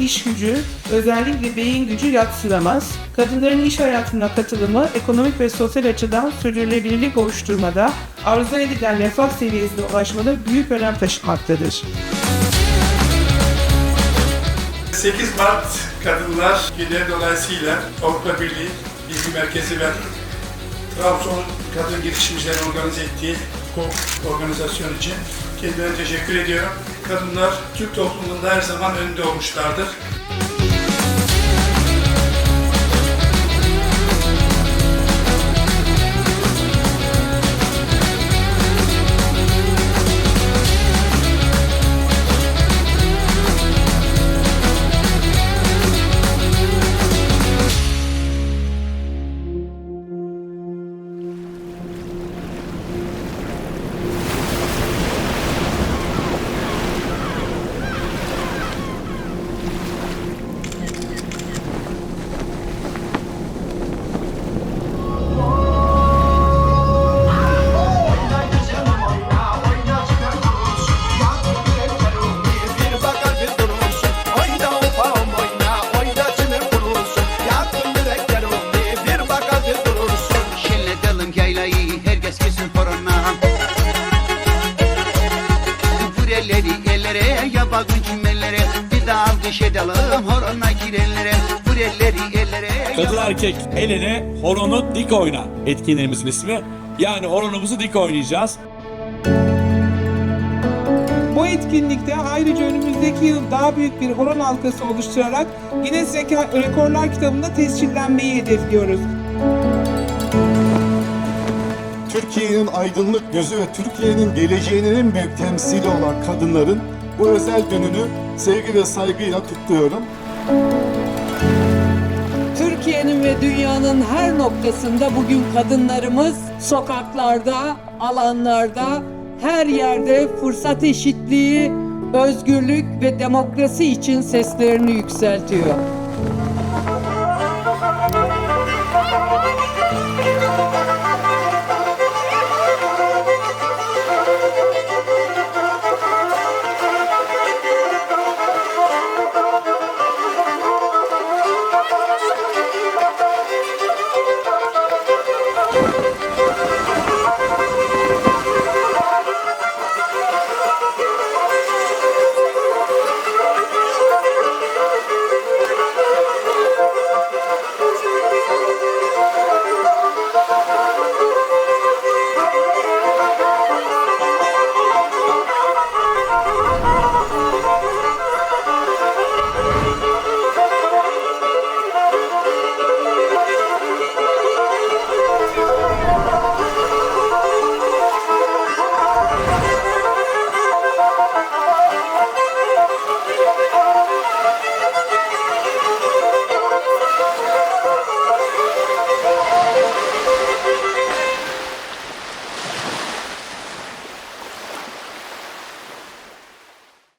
iş gücü, özellikle beyin gücü yatsınamaz. Kadınların iş hayatına katılımı ekonomik ve sosyal açıdan sürdürülebilirlik oluşturmada, arzu edilen refah seviyesine ulaşmada büyük önem taşımaktadır. 8 Mart Kadınlar Günleri dolayısıyla Avrupa Birliği Bilgi Merkezi ve Trabzon Kadın Girişimcilerin organize ettiği bu organizasyon için kendilerine teşekkür ediyorum. Kadınlar Türk toplumunda her zaman önde olmuşlardır. Yapakın çimellere Bir daha alkış edelim horona girenlere Burelleri ellere Kadın erkek el ele horonu dik oyna etkinliğimizin ismi. Yani horonumuzu dik oynayacağız. Bu etkinlikte ayrıca önümüzdeki yıl daha büyük bir horon halkası oluşturarak Guinness Rekorlar kitabında tescillenmeyi hedefliyoruz. Türkiye'nin aydınlık gözü ve Türkiye'nin geleceğinin en büyük temsili olan kadınların bu özel gününü sevgi ve saygıyla kutluyorum. Türkiye'nin ve dünyanın her noktasında bugün kadınlarımız sokaklarda, alanlarda, her yerde fırsat eşitliği, özgürlük ve demokrasi için seslerini yükseltiyor.